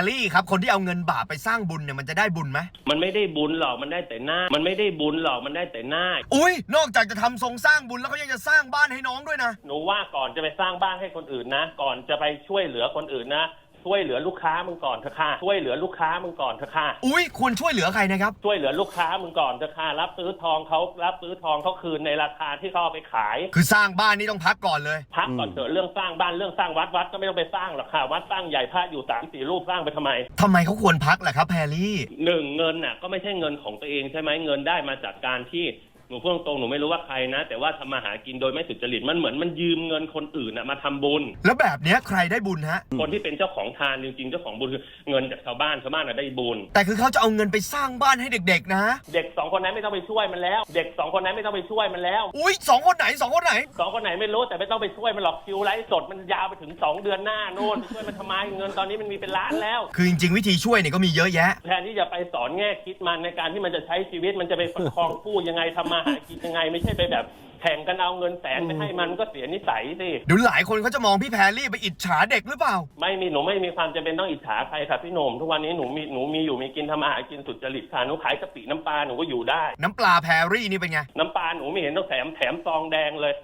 รรี่ครับ คนที่เอาเงินบาปไปสร้างบุญเนี่ยมันจะได้บุญไหมมันไม่ได้บุญหรอกมันได้แต่หน้า มันไม่ได้บุญหรอกมันได้แต่หน้า อุ้ยนอกจากจะทำทรงสร้างบุญแล้วเขายังจะสร้างบ้านให้น้องด้วยนะ หนูว่าก่อนจะไปสร้างบ้านให้คนอื่นนะ ก่อนจะไปช่วยเหลือคนอื่นนะ ช่วยเหลือลูกค้ามึงก่อนเถอะค่ะช่วยเหลือลูกค้ามึงก่อนเถอะค่ะอุ้ยควรช่วยเหลือใครนะครับ ช่วยเหลือลูกค้ามึงก่อนเถอะค่ะรับซื้อทองเขารับซื้อทองเขาคืนในราคาที่เขาเอาไปขาย คือสร้างบ้านนี่ต้องพักก่อนเลย พักก่อนเถอะเรื่องสร้างบ้านเรื่องสร้างวัดวัดก็ไม่ต้องไปสร้างหรอกค่ะ วัดสร้างใหญ่พระอยู่สามสี่รูปสร้างไปทำไมทำไมเขาควรพักล่ะครับแพรรี่ หนึ่งเงินน่ะก็ไม่ใช่เงินของตัวเองใช่ไหมเงินได้มาจากการที่ หนูพูดตรงๆหนูไม่รู้ว่าใครนะ แต่ว่าทำมาหากินโดยไม่สุจริตมันเหมือนมันยืมเงินคนอื่นน่ะมาทำบุญ แล้วแบบเนี้ยใครได้บุญฮะ คนที่เป็นเจ้าของทานจริงๆเจ้าของบุญคือเงินจากชาวบ้านชาวบ้านน่ะได้บุญ แต่คือเขาจะเอาเงินไปสร้างบ้านให้เด็ก ๆ นะ เด็กสองคนนั้นไม่ต้องไปช่วยมันแล้ว เด็กสองคนนั้นไม่ต้องไปช่วยมันแล้วอุ้ยสองคนไหนสองคนไหน สองคนไหนไม่รู้แต่ไม่ต้องไปช่วยมันหรอกคิวไลฟ์สดมันยาวไปถึงสองเดือนหน้าโน่นไปช่วยมันทำไมเงินตอนนี้มันมีเป็นล้านแล้ว คือจริงๆ วิธีช่วยเนี่ยก็มีเยอะแยะ แทนที่จะไปสอนแง่คิดมันในการที่มันจะใช้ชีวิตมันจะไปประคองผู้ยังไงทำมาหากินยังไงไม่ใช่ไปแบบแข่งกันเอาเงินแสนไปให้มันก็เสียนิสัยสิเดี๋ยวหลายคนเขาจะมองพี่แพรรี่ไปอิจฉาเด็กหรือเปล่า ไม่มีหนูไม่มีความจำเป็นต้องอิจฉาใครค่ะพี่หนุ่มทุกวันนี้หนูมีหนูมีอยู่มีกินทำอาหารกินสุจริตค่ะหนูขายกะปิน้ำปลาหนูก็อยู่ได้ น้ำปลาแพรรี่นี่เป็นไง น้ำปลาหนูไม่เห็นต้องแถมแถมซองแดงเลย